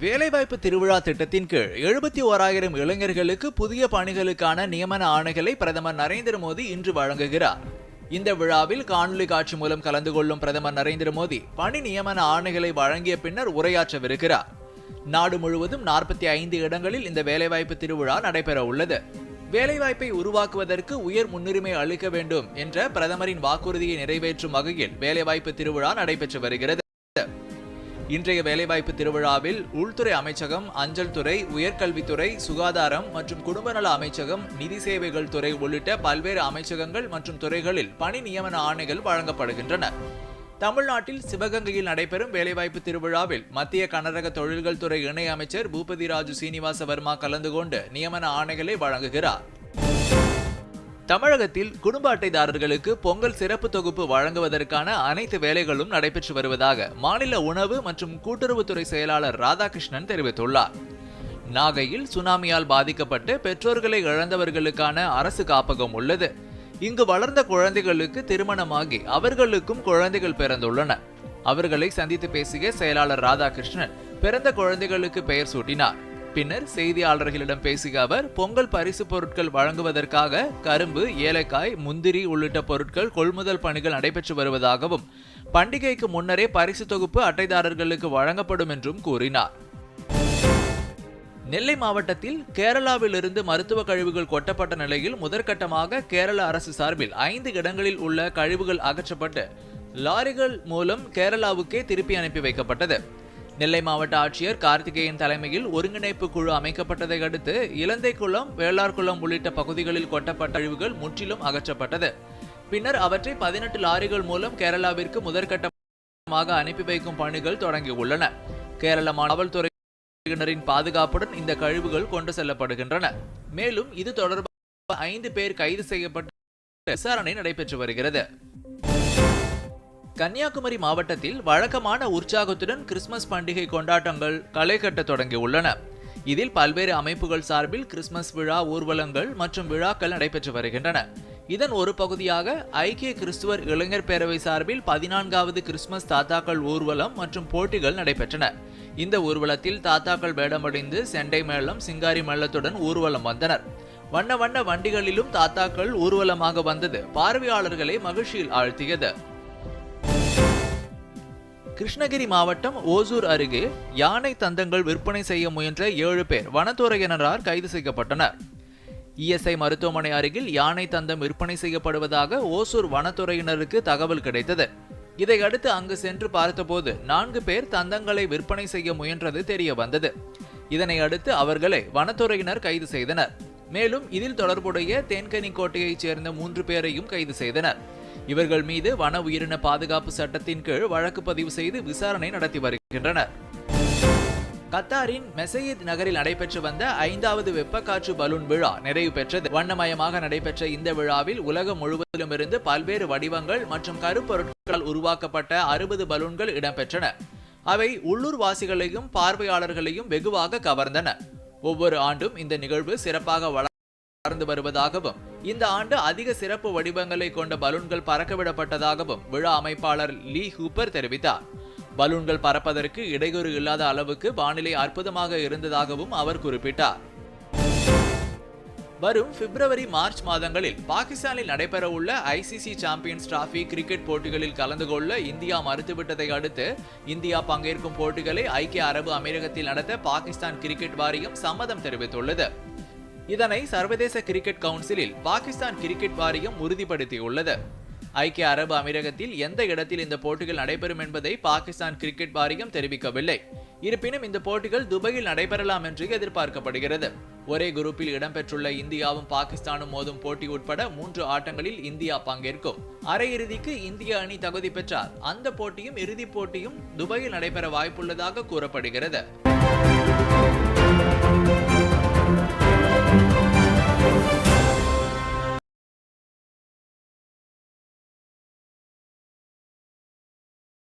வேலைவாய்ப்பு திருவிழா திட்டத்தின் கீழ் எழுபத்தி ஓராயிரம் இளைஞர்களுக்கு புதிய பணிகளுக்கான நியமன ஆணைகளை பிரதமர் நரேந்திர மோடி இன்று வழங்குகிறார். இந்த விழாவில் காணொலி காட்சி மூலம் கலந்து கொள்ளும் பிரதமர் நரேந்திர மோடி பணி நியமன ஆணைகளை வழங்கிய பின்னர் உரையாற்றவிருக்கிறார். நாடு முழுவதும் நாற்பத்தி ஐந்து இடங்களில் இந்த வேலைவாய்ப்பு திருவிழா நடைபெற உள்ளது. வேலைவாய்ப்பை உருவாக்குவதற்கு உயர் முன்னுரிமை அளிக்க வேண்டும் என்ற பிரதமரின் வாக்குறுதியை நிறைவேற்றும் வகையில் வேலைவாய்ப்பு திருவிழா நடைபெற்று வருகிறது. இன்றைய வேலைவாய்ப்பு திருவிழாவில் உள்துறை அமைச்சகம் அஞ்சல் துறை உயர்கல்வித்துறை சுகாதாரம் மற்றும் குடும்பநல அமைச்சகம் நிதி சேவைகள் துறை உள்ளிட்ட பல்வேறு அமைச்சகங்கள் மற்றும் துறைகளில் பணி நியமன ஆணைகள் வழங்கப்படுகின்றன. தமிழ்நாட்டில் சிவகங்கையில் நடைபெறும் வேலைவாய்ப்பு திருவிழாவில் மத்திய கனரக தொழில்கள் துறை இணை அமைச்சர் பூபதி ராஜு சீனிவாச வர்மா கலந்து கொண்டு நியமன ஆணைகளை வழங்குகிறார். தமிழகத்தில் குடும்ப அட்டைதாரர்களுக்கு பொங்கல் சிறப்பு தொகுப்பு வழங்குவதற்கான அனைத்து வேலைகளும் நடைபெற்று வருவதாக மாநில உணவு மற்றும் கூட்டுறவுத்துறை செயலாளர் ராதாகிருஷ்ணன் தெரிவித்துள்ளார். நாகையில் சுனாமியால் பாதிக்கப்பட்டு பெற்றோர்களை இழந்தவர்களுக்கான அரசு காப்பகம் உள்ளது. இங்கு வளர்ந்த குழந்தைகளுக்கு திருமணமாகி அவர்களுக்கும் குழந்தைகள் பிறந்துள்ளன. அவர்களை சந்தித்து பேசிய செயலாளர் ராதாகிருஷ்ணன் பிறந்த குழந்தைகளுக்கு பெயர் சூட்டினார். பின்னர் செய்தியாளர்களிடம் பேசிய அவர் பொங்கல் பரிசு பொருட்கள் வழங்குவதற்காக கரும்பு ஏலக்காய் முந்திரி உள்ளிட்ட பொருட்கள் கொள்முதல் பணிகள் நடைபெற்று வருவதாகவும் பண்டிகைக்கு முன்னரே பரிசு தொகுப்பு அட்டைதாரர்களுக்கு வழங்கப்படும் என்றும் கூறினார். நெல்லை மாவட்டத்தில் கேரளாவிலிருந்து மருத்துவ கழிவுகள் கொட்டப்பட்ட நிலையில் முதற்கட்டமாக கேரள அரசு சார்பில் ஐந்து இடங்களில் உள்ள கழிவுகள் அகற்றப்பட்டு லாரிகள் மூலம் கேரளாவுக்கே திருப்பி அனுப்பி வைக்கப்பட்டது. நெல்லை மாவட்ட ஆட்சியர் கார்த்திகேயன் தலைமையில் ஒருங்கிணைப்பு குழு அமைக்கப்பட்டதை அடுத்து இலந்தைக்குளம் வேளார்குளம் உள்ளிட்ட பகுதிகளில் கொட்டப்பட்ட அழிவுகள் முற்றிலும் அகற்றப்பட்டது. பின்னர் அவற்றை பதினெட்டு லாரிகள் மூலம் கேரளாவிற்கு முதற்கட்டமாக அனுப்பி வைக்கும் பணிகள் தொடங்கியுள்ளன கேரள காவல்துறையினரின் பாதுகாப்புடன் இந்த கழிவுகள் கொண்டு செல்லப்படுகின்றன. மேலும் இது தொடர்பாக ஐந்து பேர் கைது செய்யப்பட்டு விசாரணை நடைபெற்று வருகிறது. கன்னியாகுமரி மாவட்டத்தில் வழக்கமான உற்சாகத்துடன் கிறிஸ்துமஸ் பண்டிகை கொண்டாட்டங்கள் களை கட்ட தொடங்கியுள்ளன இதில் பல்வேறு அமைப்புகள் சார்பில் கிறிஸ்துமஸ் விழா ஊர்வலங்கள் மற்றும் விழாக்கள் நடைபெற்று வருகின்றன. இதன் ஒரு பகுதியாக ஐக்கிய கிறிஸ்துவர் இளைஞர் பேரவை சார்பில் பதினான்காவது கிறிஸ்துமஸ் தாத்தாக்கள் ஊர்வலம் மற்றும் போட்டிகள் நடைபெற்றன. இந்த ஊர்வலத்தில் தாத்தாக்கள் வேடமடைந்து செண்டை மேளம் சிங்காரி மேளத்துடன் ஊர்வலம் வந்தனர். வண்ண வண்ண வண்டிகளிலும் தாத்தாக்கள் ஊர்வலமாக வந்தது. பார்வையாளர்களை மகிழ்ச்சியில் ஆழ்த்தியது. கிருஷ்ணகிரி மாவட்டம் ஓசூர் அருகே யானை தந்தங்கள் விற்பனை செய்ய முயன்ற ஏழு பேர் வனத்துறையினரால் கைது செய்யப்பட்டனர். இஎஸ்ஐ மருத்துவமனை அருகில் யானை தந்தம் விற்பனை செய்யப்படுவதாக ஓசூர் வனத்துறையினருக்கு தகவல் கிடைத்தது. இதையடுத்து அங்கு சென்று பார்த்தபோது நான்கு பேர் தந்தங்களை விற்பனை செய்ய முயன்றது தெரிய வந்தது. இதனை அடுத்து அவர்களை வனத்துறையினர் கைது செய்தனர். மேலும் இதில் தொடர்புடைய தேன்கனி கோட்டையைச் சேர்ந்த மூன்று பேரையும் கைது செய்தனர். இவர்கள் மீது வன உயிரின பாதுகாப்பு சட்டத்தின் கீழ் வழக்கு பதிவு செய்து விசாரணை நடத்தி வருகின்றனர். கத்தாரின் மெசையத் நகரில் நடைபெற்று வந்த ஐந்தாவது வெப்பக்காற்று பலூன் விழா நிறைவு பெற்றது. வண்ணமயமாக நடைபெற்ற இந்த விழாவில் உலகம் முழுவதிலும் இருந்து பல்வேறு வடிவங்கள் மற்றும் கருப்பொருட்களால் உருவாக்கப்பட்ட அறுபது பலூன்கள் இடம்பெற்றன. அவை உள்ளூர் வாசிகளையும் பார்வையாளர்களையும் வெகுவாக கவர்ந்தன. ஒவ்வொரு ஆண்டும் இந்த நிகழ்வு சிறப்பாக வளர்ந்து வருவதாகவும் இந்த ஆண்டு அதிக சிறப்பு வடிவங்களை கொண்ட பலூன்கள் பறக்கவிடப்பட்டதாகவும் விழா அமைப்பாளர் லீ ஹூப்பர் தெரிவித்தார். பலூன்கள் பறப்பதற்கு இடையூறு இல்லாத அளவுக்கு வானிலை அற்புதமாக இருந்ததாகவும் அவர் குறிப்பிட்டார். வரும் பிப்ரவரி மார்ச் மாதங்களில் பாகிஸ்தானில் நடைபெறவுள்ள ஐசிசி சாம்பியன்ஸ் டிராஃபி கிரிக்கெட் போட்டிகளில் கலந்து கொள்ள இந்தியா மறுத்துவிட்டதை அடுத்து இந்தியா பங்கேற்கும் போட்டிகளை ஐக்கிய அரபு அமீரகத்தில் நடத்த பாகிஸ்தான் கிரிக்கெட் வாரியம் சம்மதம் தெரிவித்துள்ளது. இதனை சர்வதேச கிரிக்கெட் கவுன்சிலில் பாகிஸ்தான் கிரிக்கெட் வாரியம் உறுதிப்படுத்தியுள்ளது. ஐக்கிய அரபு அமீரகத்தில் எந்த இடத்தில் இந்த போட்டிகள் நடைபெறும் என்பதை பாகிஸ்தான் கிரிக்கெட் வாரியம் தெரிவிக்கவில்லை. இருப்பினும் இந்த போட்டிகள் துபாயில் நடைபெறலாம் என்று எதிர்பார்க்கப்படுகிறது. ஒரே குரூப்பில் இடம்பெற்றுள்ள இந்தியாவும் பாகிஸ்தானும் மோதும் போட்டி உட்பட மூன்று ஆட்டங்களில் இந்தியா பங்கேற்கும். அரையிறுதிக்கு இந்திய அணி தகுதி பெற்றால் அந்த போட்டியும் இறுதிப் போட்டியும் துபாயில் நடைபெற வாய்ப்புள்ளதாக கூறப்படுகிறது.